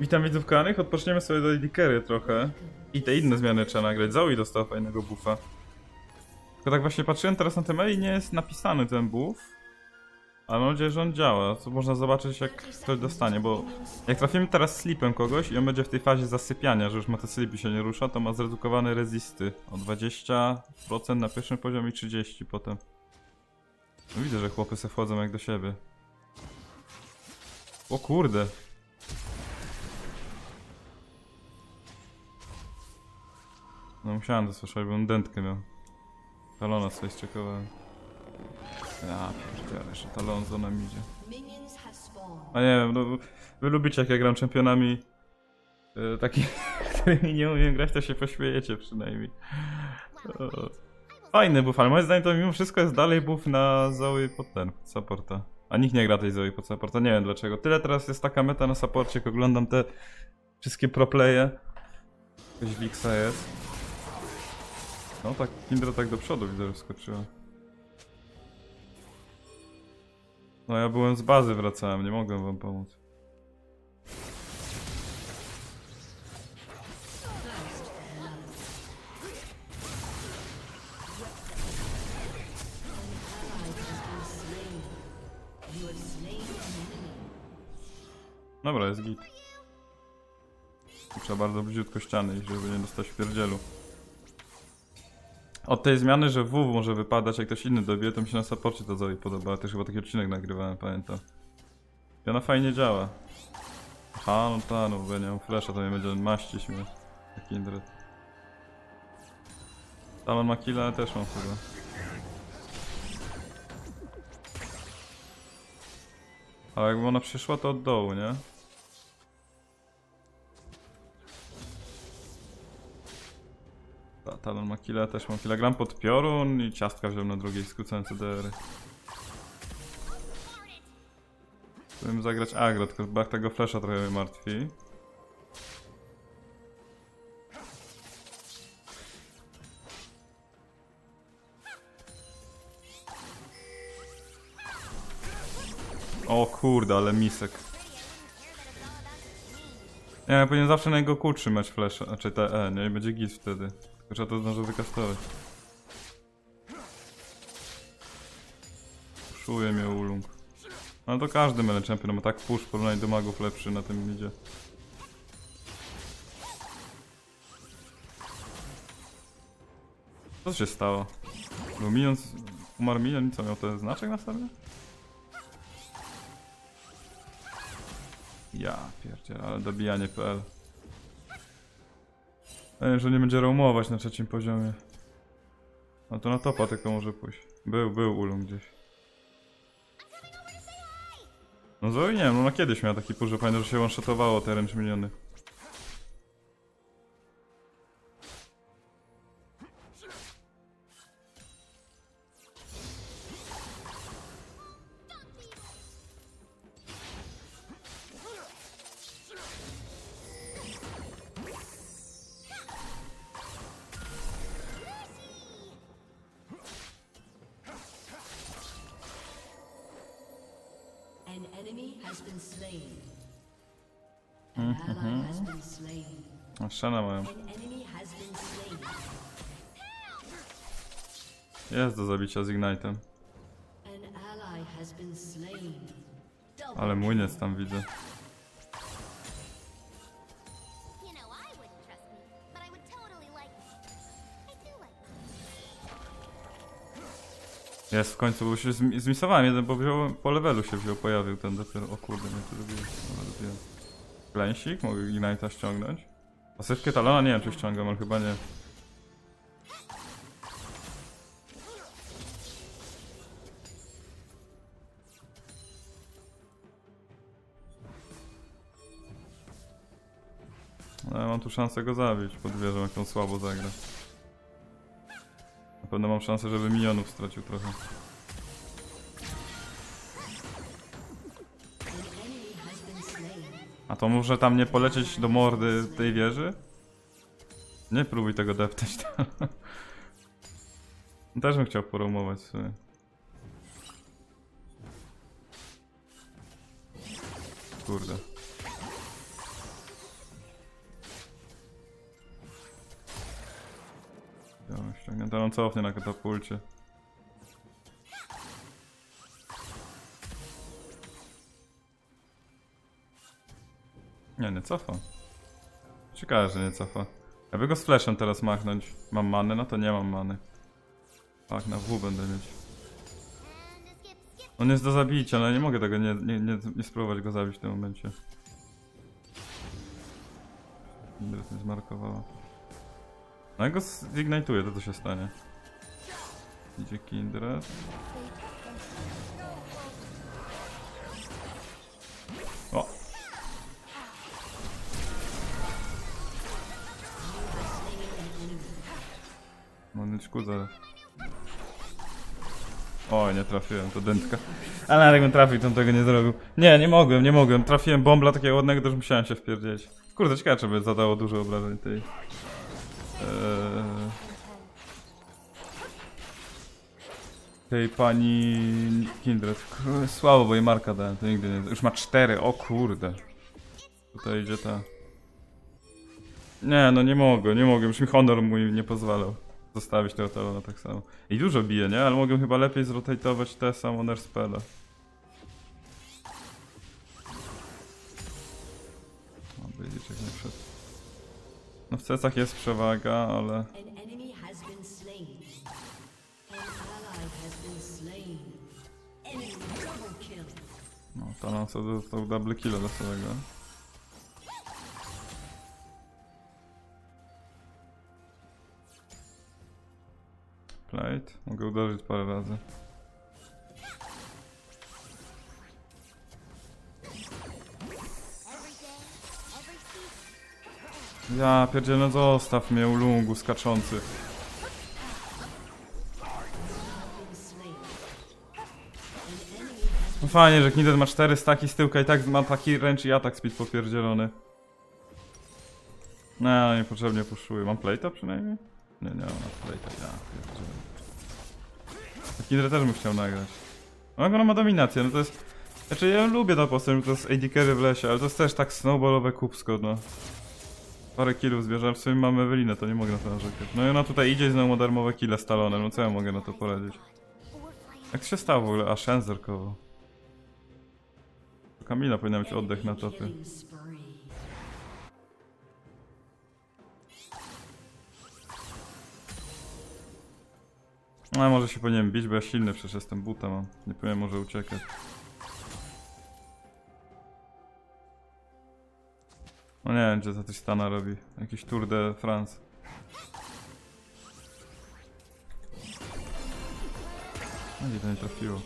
Witam widzów kochanych, odpoczniemy sobie do Dickery trochę. I te inne zmiany trzeba nagrać. Zoe dostała fajnego buffa. Tylko tak właśnie patrzyłem teraz na tym i nie jest napisany ten buff. Ale mam nadzieję, że on działa. Co można zobaczyć jak ktoś dostanie, bo jak trafimy teraz slipem kogoś i on będzie w tej fazie zasypiania, że już ma te slipy się nie rusza, to ma zredukowane rezisty o 20% na pierwszym poziomie i 30% potem. No widzę, że chłopy se wchodzą jak do siebie. O kurde, No musiałem to słyszeć, bo on dętkę miał. Talona sobie zczekowałem. Ja pierdzielę, jeszcze talon za nami idzie. A nie wiem, no wy lubicie jak ja gram czempionami e, takimi, którymi nie umiem grać, to się pośmiejecie przynajmniej. O. Fajny buff, ale moim zdaniem to mimo wszystko jest dalej buff na Zoe pod ten, pod supporta. A nikt nie gra tej Zoe pod supporta, nie wiem dlaczego. Tyle teraz jest taka meta na supporcie, jak oglądam te wszystkie proplaye. Wixa jest. No tak, Kindra tak do przodu widzę, że wskoczyła. No ja byłem z bazy, wracałem, nie mogłem wam pomóc. Dobra, jest git. Trzeba bardzo bliziutko ściany żeby nie dostać w pierdzielu. Od tej zmiany, że WW może wypadać, jak ktoś inny dobije, to mi się na saporcie to Zoe podoba. Też chyba taki odcinek nagrywałem, pamiętam. I ona fajnie działa. Aha, no ta, no bo ja nie mam flasha, to mnie będzie maścić mnie. Taki indret. Talon ma killa, ale też mam chyba. Ale jakby ona przyszła, to od dołu, nie? Talon ma killa, też mam killa. Gram pod piorun i ciastka wziąłem na drugiej skrócone CDR. Chciałbym zagrać agro, tylko brak tego flasha trochę mnie martwi. O kurde, ale misek. Nie, ja powinien zawsze na jego kół trzymać flash, znaczy te E, nie? Będzie git wtedy. Tylko trzeba to zdążyć wykastować. Puszuje mnie ulung. Ale to każdy mele champion ma tak push w porównaniu do magów lepszy na tym idzie. Co się stało? Był minion, umarł minion i co miał ten znaczek na sobie? Ja pierdzielę, ale dobijanie.pl że nie będzie roamować na trzecim poziomie. No to na topa tylko może pójść. Był, był ulum gdzieś. No nie wiem, no na kiedyś miała taki push, że że się one-shotowało te ręcz miniony. Slain. A Shana mają. An enemy has been slain. Jest do zabicia z Ignite'em. Ale młyniec tam widzę. Jest w końcu, bo się zmi- zmisowałem jeden, bo wziął, po levelu się wziął, pojawił ten dopiero. O kurde, nie to. Glensik, mogę Ignite'a ściągnąć. Pasywkę Talona nie wiem czy ściągam, ale chyba nie. No, ja mam tu szansę go zabić pod wieżą, jak on słabo zagra. Pewno mam szansę, żeby minionów stracił trochę. A to może tam nie polecieć do mordy tej wieży? Nie próbuj tego deptać. Też bym chciał poromować sobie. Kurde. Tak, to on cofnie na katapulcie. Nie, nie cofa. Ciekawe, że nie cofa. Jakby go z flashem teraz machnąć. Mam many? No to nie mam many. Tak, na W będę mieć. On jest do zabicia, ale nie mogę tego nie, nie, nie, nie spróbować go zabić w tym momencie. Kindred mnie zmarkowała. No jak go to co się stanie? Idzie Kindred. O! Monyczku zaraz. Oj, nie trafiłem, to dętka. Ale jakbym trafił, to bym tego nie zrobił. Nie, nie mogłem, nie mogłem. Trafiłem bombla takiego ładnego, już musiałem się wpierdzieć. Kurde, ciekawe, czy by zadało dużo obrażeń tej... Eee... Tej pani Kindred. Słabo, bo jej marka dałem, to nigdy nie... Już ma cztery, o kurde. Tutaj idzie ta... Nie, no nie mogę, nie mogę, już mi honor mój nie pozwalał zostawić tego talona tak samo. I dużo bije, nie? Ale mogę chyba lepiej zrotatować te summoner spele. No w cecach jest przewaga, ale... No, talon sobie dostał double kill do całego. Plate. Mogę uderzyć parę razy. Ja pierdzielę, zostaw mnie lungu skaczący. No fajnie, że Kindred ma 4 staki z tyłka i tak ma taki ręcz i atak speed popierdzielony. No, niepotrzebnie puszuję. Mam plate'a przynajmniej? Nie, nie mam plate'a, ja pierdzielę. Kindred też bym chciał nagrać. No ona ma dominację, no to jest... Znaczy ja lubię tą postać, bo to jest AD carry w lesie, ale to jest też tak snowballowe kupsko, no. Parę killów zbierze, ale w sumie mamy Ewelinę, to nie mogę na to narzekać. No i ona tutaj idzie i znowu ma darmowe kille z talonem, no co ja mogę na to poradzić? Jak to się stało w ogóle? A, Shen. Kamila powinna mieć oddech na spree. No, może się powinienem bić, bo ja silny przecież jestem buta mam. Nie powiem może uciekać. No nie wiem, gdzie za coś Stana robi. Jakiś Tour de France. No i to nie trafiło.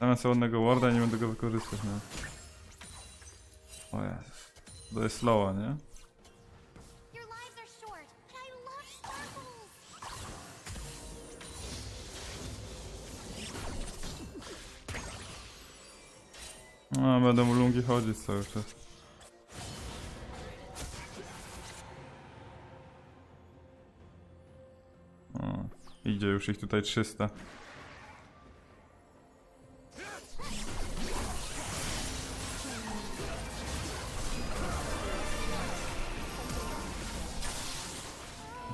Zamiast ładnego warda nie będę go wykorzystać nawet. O Jezus. To jest slowa, nie? No, będę mu lungi chodzić cały czas. Idzie już ich tutaj 300.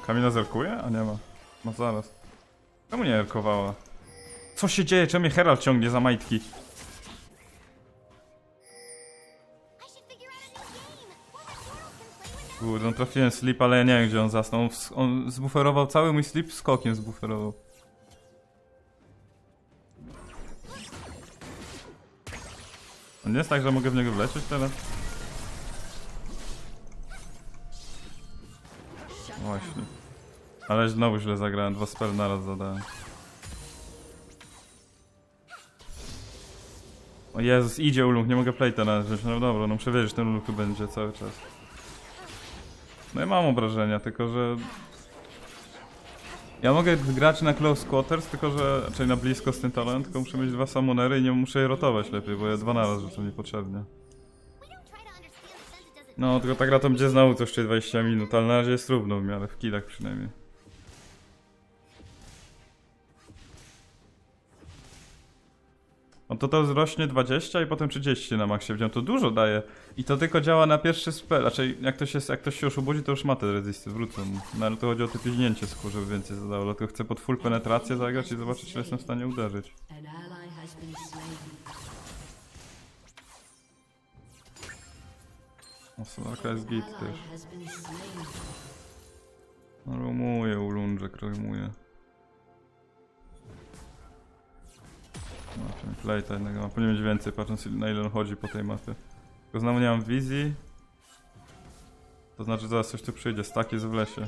Kamila zerkuje? A nie ma. Ma zaraz. Czemu nie erkowała? Co się dzieje? Czemu mnie Herald ciągnie za majtki? Trafiłem sleep, ale ja nie wiem gdzie on zasnął. On, zbuferował cały mój sleep, skokiem zbuferował. On nie jest tak, że mogę w niego wlecieć teraz? Właśnie. Ale znowu źle zagrałem, dwa spell naraz zadałem. O Jezus, idzie ulung, nie mogę playta nawet wziąć. No dobra, no muszę ten ulung tu będzie cały czas. No mam obrażenia, tylko że... Ja mogę grać na close quarters, tylko że... Czyli na blisko z tym talent, tylko muszę mieć dwa summonery i nie muszę je rotować lepiej, bo ja dwa naraz rzucam niepotrzebnie. To No, tylko ta gra to będzie znowu coś 20 minut, ale na razie jest równo w miarę, w killach przynajmniej. O to to wzrośnie 20 i potem 30 na maksie wziąłem. To dużo daje. I to tylko działa na pierwszy spell. Raczej jak ktoś, jest, jak ktoś się już obudzi, to już ma te rezisty, wrócą. mu. No ale to chodzi o te piźnięcie żeby więcej zadało. Dlatego chcę pod full penetrację zagrać i zobaczyć, czy jestem w stanie uderzyć. O, Solarka jest git też. has been slain. No, playta jednego mam. Powinien mieć więcej, patrząc na ile on chodzi po tej mapie. Tylko znowu nie mam wizji. To znaczy zaraz coś tu przyjdzie, stak jest w lesie.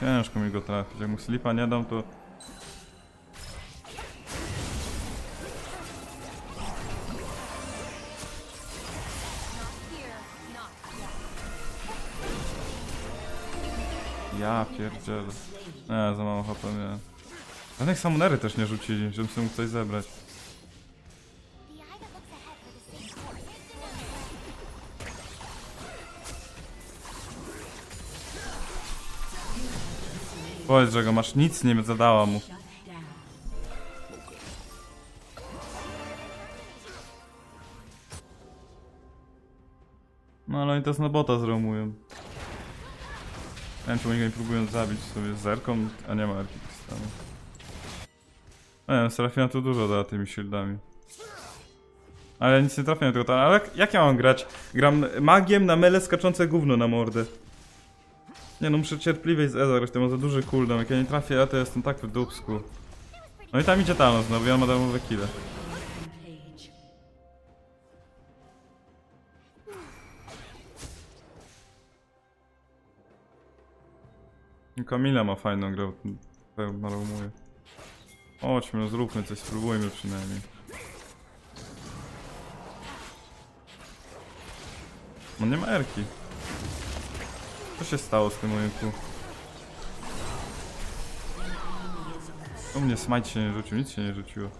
Ciężko mi go trafić, jak mu slipa nie dam to... Ja pierdzielę. Nie, za mało HP miałem. Żadnych samonery też nie rzucili, żebym sobie mógł coś zebrać. Powiedz, że go masz, nic nie zadała mu. No ale oni to z bota zromują. Nie wiem, go nie próbują zabić sobie zerką, a nie ma krystału. No nie wiem, Serafina tu dużo da tymi shieldami. Ale nic nie trafiłem tylko tam. Ale jak, jak ja mam grać? Gram magiem na mele skaczące gówno na mordę. Nie no, muszę cierpliwie z Eza grać, to ma za duży cooldown. Jak ja nie trafię, ja to jestem tak w dupsku. No i tam idzie Thanos znowu, ja mam darmowe kile. Kamila ma fajną grę, narumuje. Chodźmy, no zróbmy coś, spróbujmy przynajmniej. No nie ma Erki. Co się stało z tym moim kół? U mnie smite się nie rzucił, nic się nie rzuciło.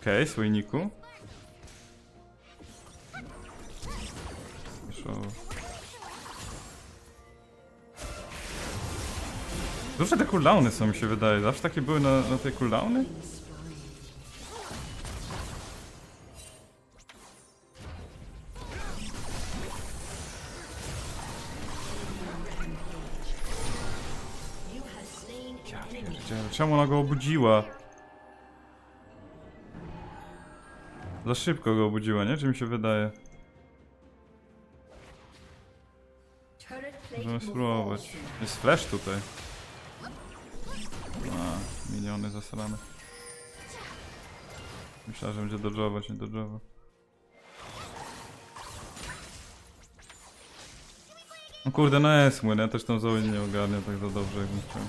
Okej, okay. Duże te cooldowny są mi się wydaje. Zawsze takie były na, na te cooldowny? Czemu ona go obudziła? Za szybko go obudziła, nie? Czy mi się wydaje? Możemy spróbować. Jest flash tutaj. Miniony zasrane. Myślałem, że będzie dodżować, nie dodżował. No kurde, no jest młyn, ja też tą Zoe nie ogarniam tak za dobrze, jakbym chciał.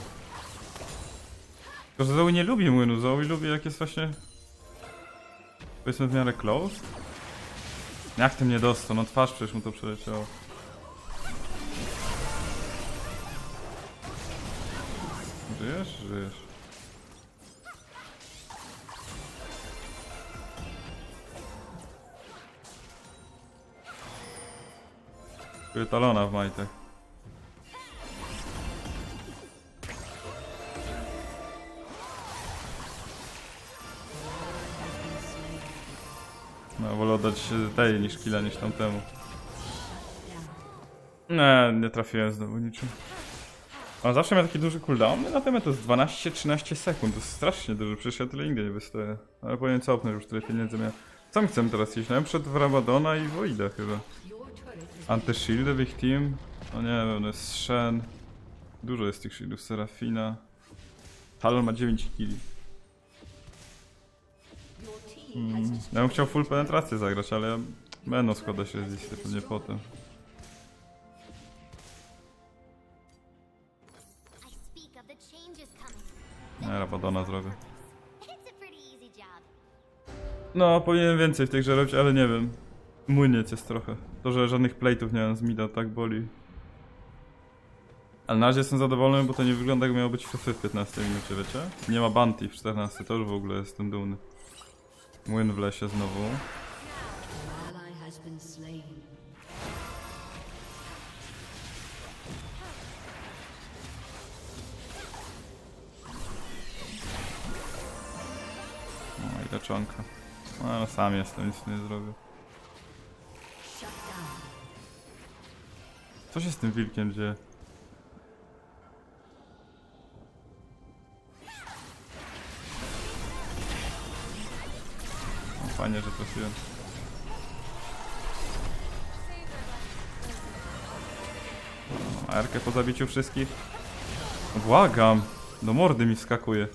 Tylko, że Zoe nie lubi młynu, Zoe lubi jak jest właśnie... Powiedzmy w miarę close. Jak tym nie dostał? No twarz przecież mu to przeleciało. Żyjesz? Żyjesz. Czuję talona w majtach. No, wolę oddać tej niż killa niż tamtemu. Nie, nie trafiłem znowu niczym. On zawsze miał taki duży cooldown, natomiast to jest 12-13 sekund, to jest strasznie dużo, przecież ja tyle nigdy nie wystoję. Ale powinien cofnąć, już tyle pieniędzy miałem. Co my chcemy teraz iść? No przed w i Voida chyba. Anti-shieldy w ich team? No nie wiem, jest Shen. Dużo jest tych shieldów, Serafina. Talon ma 9 killi. your team has Mm. Ja bym chciał full penetrację zagrać, ale będą składa się z listy pewnie potem. Nie, Rabadona zrobię. No, powinienem więcej w tej grze robić, ale nie wiem. Młyniec jest trochę. To, że żadnych plate'ów nie mam z mida, tak boli. Ale na razie jestem zadowolony, bo to nie wygląda jak miało być FF w 15 minucie, wiecie? Nie ma Bounty w 14, to już w ogóle jestem dumny. Młyn w lesie znowu. No i leczonka. No sam jestem, nic nie zrobię. Co się z tym wilkiem dzieje? No, fajnie, że trafiłem. No, Erkę po zabiciu wszystkich. Błagam! Do mordy mi wskakuje.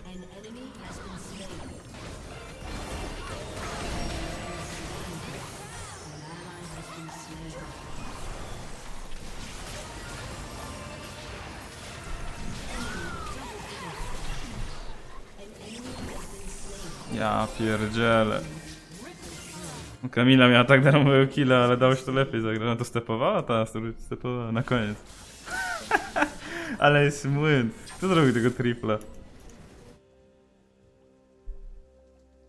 Ja pierdzielę. Kamila miała tak darmowego killa, ale dało się to lepiej zagrać. Ona to stepowała? Ta, stepowała na koniec. ale jest młyn. Kto zrobił tego tripla?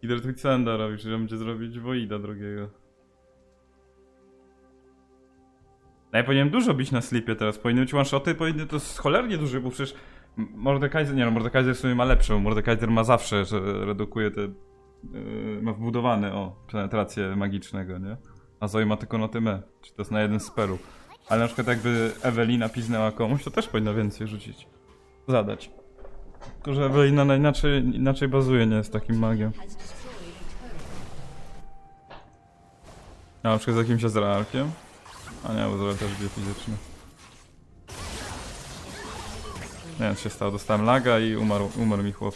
Ider Twitsenda robi, on będzie zrobić Voida drugiego. No ja powinienem dużo bić na slipie teraz. Powinny być one-shoty, powinny to jest cholernie duży, bo przecież Mordekaiser, nie no, Mordekaiser w sumie ma lepszą. Mordekaiser ma zawsze, że redukuje te... Yy, ma wbudowane, o, penetrację magicznego, nie? A Zoe ma tylko na tym E, czy to jest na jeden z peru. Ale na przykład jakby Ewelina piznęła komuś, to też powinna więcej rzucić. Zadać. Tylko, że Ewelina na inaczej, inaczej bazuje, nie jest takim magiem. A na przykład z jakimś Ezrealkiem? A nie, bo Zoe też bije fizycznie. Nie wiem, co się stało. Dostałem laga i umarł, umarł mi chłop.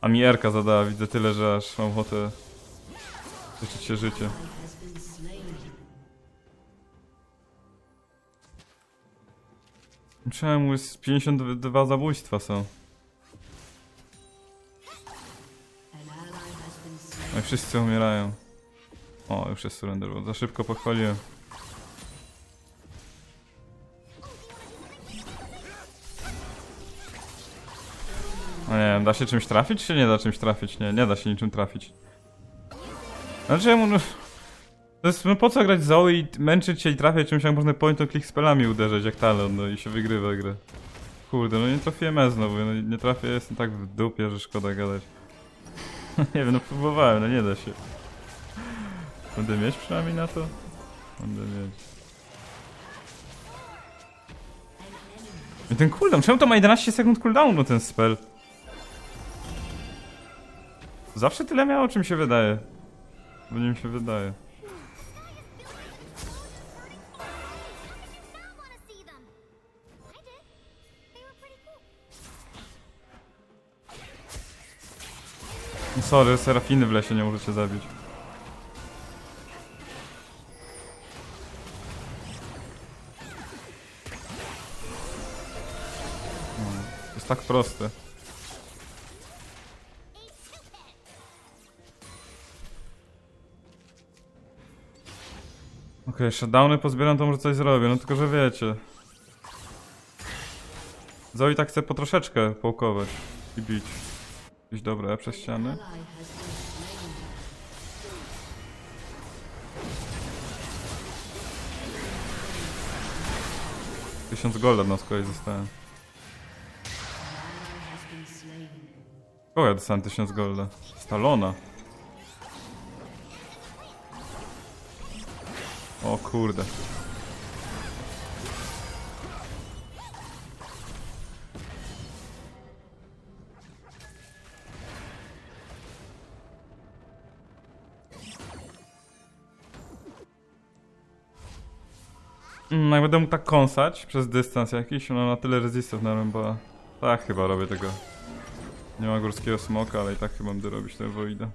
A mi Erka zadała, widzę tyle, że aż mam ochotę życzyć się życie. Czemu jest 52 zabójstwa są? No i wszyscy umierają. O, już jest surrender, bo za szybko pochwaliłem. Nie da się czymś trafić, czy nie da czymś trafić? Nie, nie da się niczym trafić. Znaczy, no... To jest, no po co grać Zoe i męczyć się i trafiać czymś, jak można point click spellami uderzyć jak talon, no i się wygrywa grę. Kurde, no nie trafiłem E znowu, no nie trafię, jestem tak w dupie, że szkoda gadać. nie wiem, no próbowałem, no nie da się. Będę mieć przynajmniej na to? Będę mieć. I ten cooldown, czemu to ma 11 sekund cooldownu ten spell? Zawsze tyle miało, czym się wydaje. Bo nie mi się wydaje. Sorry, serafiny w lesie nie możecie zabić. To jest tak proste. Okej, shutdowny pozbieram, to może coś zrobię, no tylko że wiecie. Zoe tak chce po troszeczkę połkować i bić. Jakieś dobre przez ściany. Tysiąc golda na kolei zostałem. Ally has been slain. O, ja dostałem tysiąc golda. Stalona. Kurde. Mm, jak będę mógł tak kąsać przez dystans jakiś, no na tyle rezistów narąbała. Tak chyba robię tego. Nie ma górskiego smoka, ale i tak chyba będę robić tę Voida.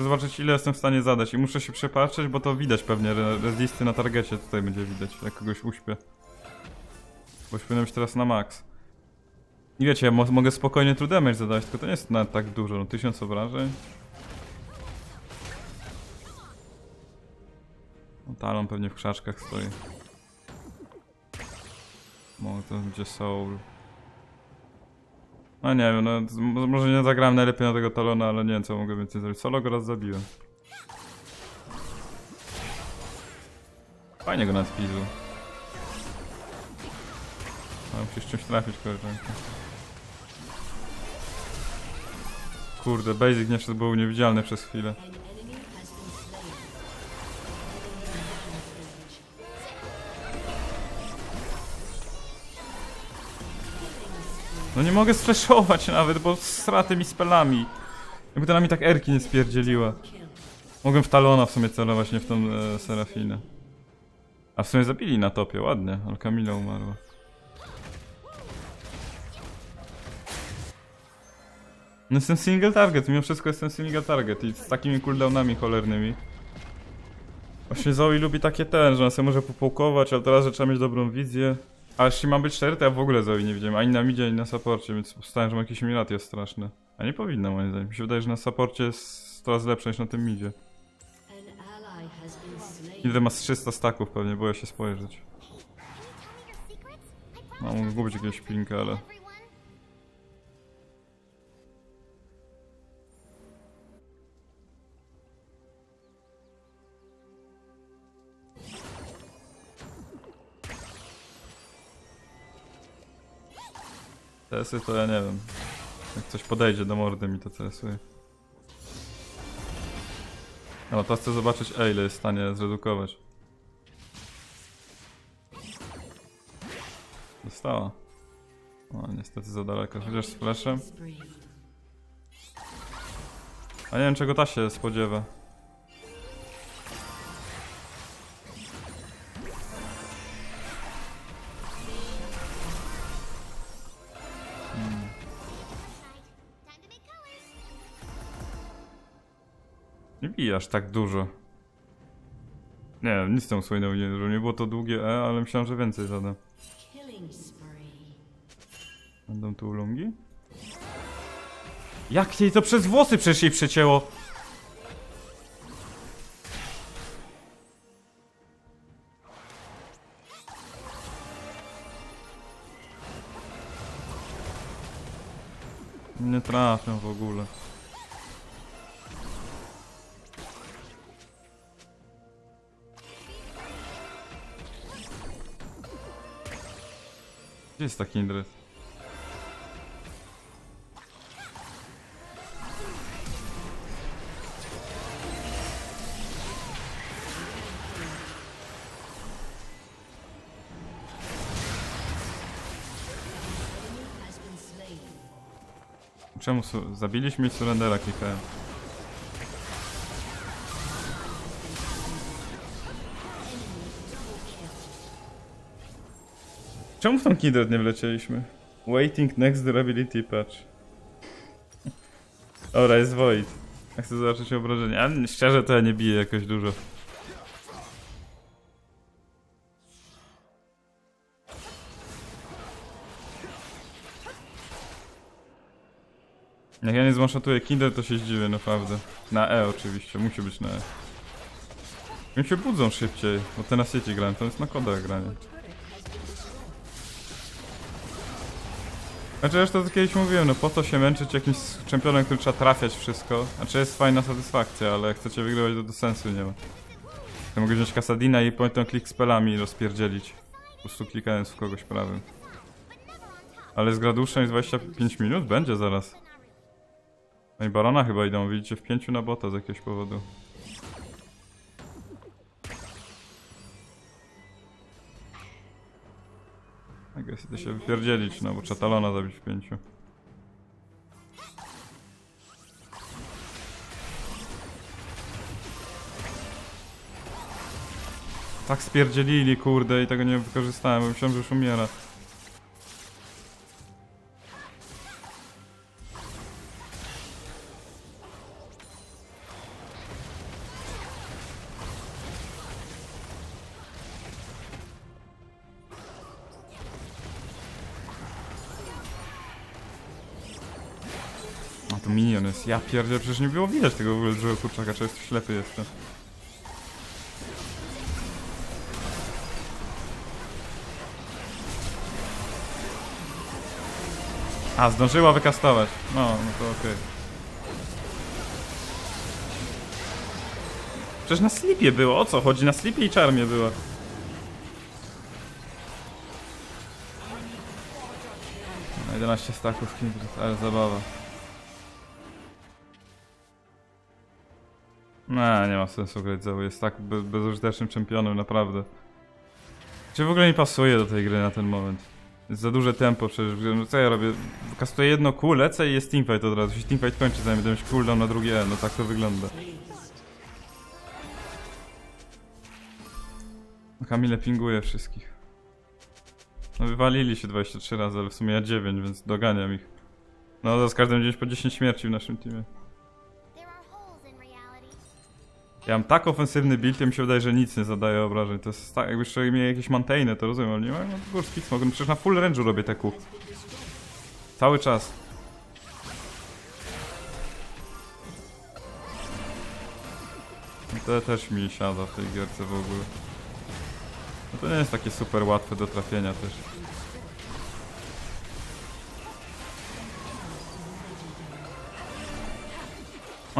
Chcę zobaczyć ile jestem w stanie zadać i muszę się przepatrzeć, bo to widać pewnie, re na targecie tutaj będzie widać, jak kogoś uśpię. Bo powinno być teraz na max. I wiecie, ja mo mogę spokojnie true damage zadać, tylko to nie jest nawet tak dużo, no tysiąc obrażeń. No talon pewnie w krzaczkach stoi. Może to będzie Soul. No nie wiem, no może nie zagrałem najlepiej na tego talona, ale nie wiem co mogę więcej zrobić. Solo go raz zabiłem. Fajnie go nadpizu. A musisz czymś trafić koleżankę. Kurde, basic nie był niewidzialny przez chwilę. No nie mogę sflashować nawet, bo straty mi spelami. Jakby to na mi tak erki nie spierdzieliła. Mogłem w Talona w sumie celować, nie w tą e, Serafinę. A w sumie zabili na topie, ładnie, ale Kamila umarła. No jestem single target, mimo wszystko jestem single target i z takimi cooldownami cholernymi. Właśnie Zoe lubi takie ten, że ona sobie może popołkować, ale teraz, że trzeba mieć dobrą wizję. A jeśli mam być szczery, to ja w ogóle Zoe nie widziałem, ani na midzie, ani na saporcie, więc postałem, że ma jakiś milat jest straszny. A nie powinna moim zdaniem. Mi się wydaje, że na saporcie jest coraz lepsze niż na tym midzie. Ile ma z 300 staków pewnie, boję się spojrzeć. No, mogę gubić I'll jakieś tell pinkę, ale... TS-y to ja nie wiem. Jak coś podejdzie do mordy mi to CS-uje. No, teraz chcę zobaczyć, e, ile jest w stanie zredukować. Dostała. O, niestety za daleko, chociaż z flashem. A nie wiem czego ta się spodziewa. Aż tak dużo. Nie wiem, nic tą słynął nie dużo. Nie było to długie E, ale myślałem, że więcej zadam. Będą tu ulungi? Jak jej to przez włosy przecież jej przecięło? Nie trafią w ogóle. Gdzie jest taki slain. Czemu zabiliśmy i surrendera klikałem? Czemu w tą Kindred nie wlecieliśmy? Waiting next durability patch. Dobra, jest Void. Ja chcę zobaczyć obrażenia. A szczerze to ja nie biję jakoś dużo. Jak ja nie zmaszotuję Kindred, to się zdziwię, naprawdę. Na E oczywiście, musi być na E. Oni się budzą szybciej, bo te na sieci grałem, to jest na kodach granie. Znaczy, już to kiedyś mówiłem, no po co się męczyć jakimś czempionem, który trzeba trafiać wszystko. Znaczy, jest fajna satysfakcja, ale jak chcecie wygrywać, to, to sensu nie ma. Ja mogę wziąć Kasadina i potem klik spelami rozpierdzielić. Po prostu klikając w kogoś prawym. Ale z graduszem jest 25 minut? Będzie zaraz. No i Barona chyba idą, widzicie, w pięciu na bota z jakiegoś powodu. Idę się wypierdzielić, no bo trzeba Talona zabić w pięciu. Tak spierdzielili, kurde, i tego nie wykorzystałem, bo myślałem, że już umiera. Ja pierdzielę, przecież nie było widać tego w ogóle dużego kurczaka, czy jest ślepy jeszcze. A, zdążyła wykastować. No, no to okej. Przecież na slipie było, o co chodzi? Na slipie i czarmie była. No, 11 staków ale zabawa. No, nie ma sensu grać Zoe, jest tak be bezużytecznym czempionem, naprawdę. Czy w ogóle nie pasuje do tej gry na ten moment? Jest za duże tempo przecież, w no co ja robię? Kastuję jedno kół, lecę i jest teamfight od razu. Jeśli teamfight kończy, zanim będę mieć cooldown na drugie E, no tak to wygląda. Kamile pinguje wszystkich. No wywalili się 23 razy, ale w sumie ja 9, więc doganiam ich. No za z każdym gdzieś po 10 śmierci w naszym teamie. Ja mam tak ofensywny build, ja mi się wydaje, że nic nie zadaje obrażeń. To jest tak, jakby jeszcze mieli jakieś mantainy, to rozumiem, ale nie mam no, górski smog. No przecież na full range'u robię te kół. Cały czas. I To też mi siada w tej gierce w ogóle. No to nie jest takie super łatwe do trafienia też.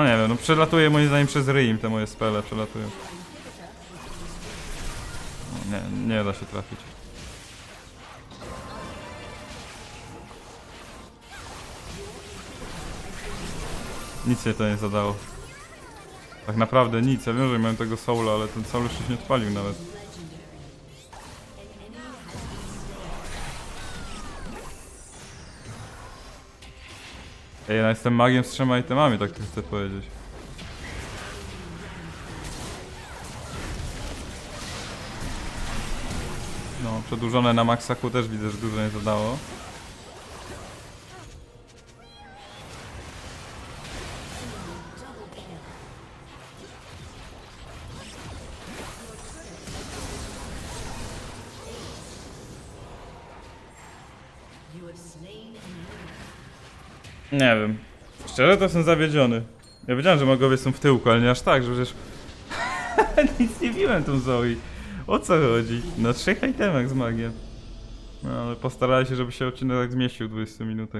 No nie wiem, no przelatuje moim zdaniem przez ryj im te moje spele przelatują. No, nie, nie da się trafić. Nic się to nie zadało. Tak naprawdę nic, ja wiem, że miałem tego soula, ale ten soul jeszcze się nie odpalił nawet. Ej, ja jestem magiem z trzema itemami, tak to chcę powiedzieć. No, przedłużone na maksaku też widzę, że dużo nie zadało. Nie wiem. Szczerze to jestem zawiedziony. Ja wiedziałem, że magowie są w tyłku, ale nie aż tak, że przecież... Nic nie biłem tą Zoe. O co chodzi? Na trzech itemach z magiem. No ale postarali się, żeby się odcinek tak zmieścił w 20 minutach.